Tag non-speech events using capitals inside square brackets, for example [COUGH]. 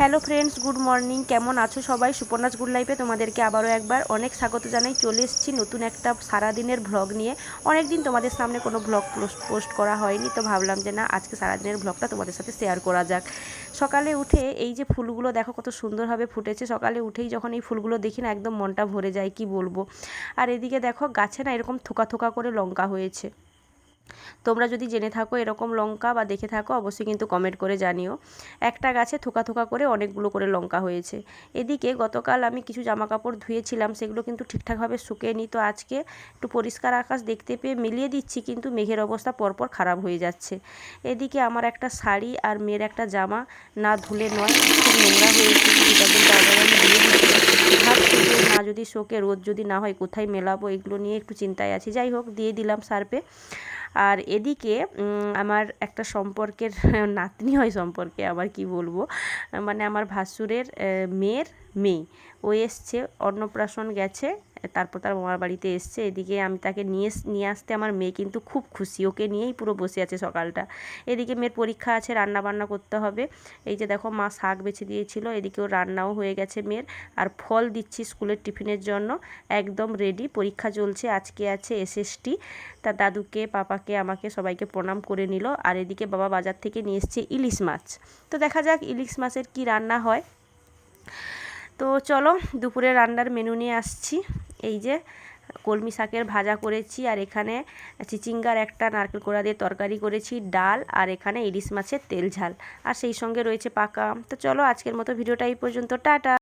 Hello friends good morning কেমন আছো সবাই? সুপর্ণাস গুড লাইফে তোমাদেরকে আবারও একবার অনেক স্বাগত জানাই। চলে এসেছি নতুন একটা সারাদিনের ভ্লগ নিয়ে। অনেক দিন তোমাদের সামনে কোনো ভ্লগ পোস্ট করা হয়নি, তো ভাবলাম যে না, আজকে সারাদিনের ভ্লগটা তোমাদের সাথে শেয়ার করা যাক। সকালে উঠে এই যে ফুলগুলো দেখো কত সুন্দরভাবে ফুটেছে। সকালে উঠেই যখন এই ফুলগুলো দেখি না, একদম মনটা ভরে যায়, কি বলব? আর এদিকে দেখো গাছে না এরকম থোকা থোকা করে লঙ্কা হয়েছে। তোমরা যদি জেনে থাকো এরকম লঙ্কা বা দেখে থাকো, অবশ্যই কিন্তু কমেন্ট করে জানিও। একটা গাছে থোকা থোকা করে অনেকগুলো করে লঙ্কা হয়েছে। এদিকে গতকাল আমি কিছু জামা কাপড় ধুয়েছিলাম, সেগুলো কিন্তু ঠিকঠাকভাবে শুকিয়ে তো আজকে একটু পরিষ্কার আকাশ দেখতে পেয়ে মিলিয়ে দিচ্ছি, কিন্তু মেঘের অবস্থা পরপর খারাপ হয়ে যাচ্ছে। এদিকে আমার একটা শাড়ি আর মেয়ের একটা জামা না ধুলে নয়, খুব নোংরা হয়েছে। না, যদি শোকে রোদ যদি না হয়, কোথায় মেলাবো? এগুলো নিয়ে একটু চিন্তায় আছি। যাই হোক, দিয়ে দিলাম সার্পে আর এদিকে আমার একটা সম্পর্কের [LAUGHS] নাতনি হয় সম্পর্কে আবার কি বলব? মানে আমার ভাসুরের মেয়ের মেয়ে। ও এসছে, অন্নপ্রাশন গেছে তারপর তার মামার বাড়িতে এসছে। এদিকে আমি তাকে নিয়ে নিয়ে আসতে আমার মেয়ে কিন্তু খুব খুশি। ওকে নিয়েই পুরো বসে আছে সকালটা। এদিকে মেয়ের পরীক্ষা আছে রান্না বান্না করতে হবে। এই যে দেখো, মা শাক বেছে দিয়েছিল। এদিকে ও রান্নাও হয়ে গেছে মেয়ের। আর ফল দিচ্ছি স্কুলের টিফিনের জন্য। একদম রেডি পরীক্ষা চলছে, আজকে আছে এসএসটি তার দাদুকে, পাপাকে, আমাকে সবাইকে প্রণাম করে নিল। আর এদিকে বাবা বাজার থেকে নিয়ে এসছে ইলিশ মাছ। তো দেখা যাক ইলিশ মাছের কি রান্না হয়। তো চলো, দুপুরে রান্নার মেনু নিয়ে আসছি। এই যে কলমি শাকের ভাজা করেছি, আর এখানে চিচিঙ্গার একটা নারকেল কোড়া দিয়ে তরকারি করেছি, ডাল, আর এখানে ইলিশ মাছের তেল ঝাল। আর সেই সঙ্গে রয়েছে পাকা তো চলো আজকের মতো ভিডিওটা এই পর্যন্ত। টাটা!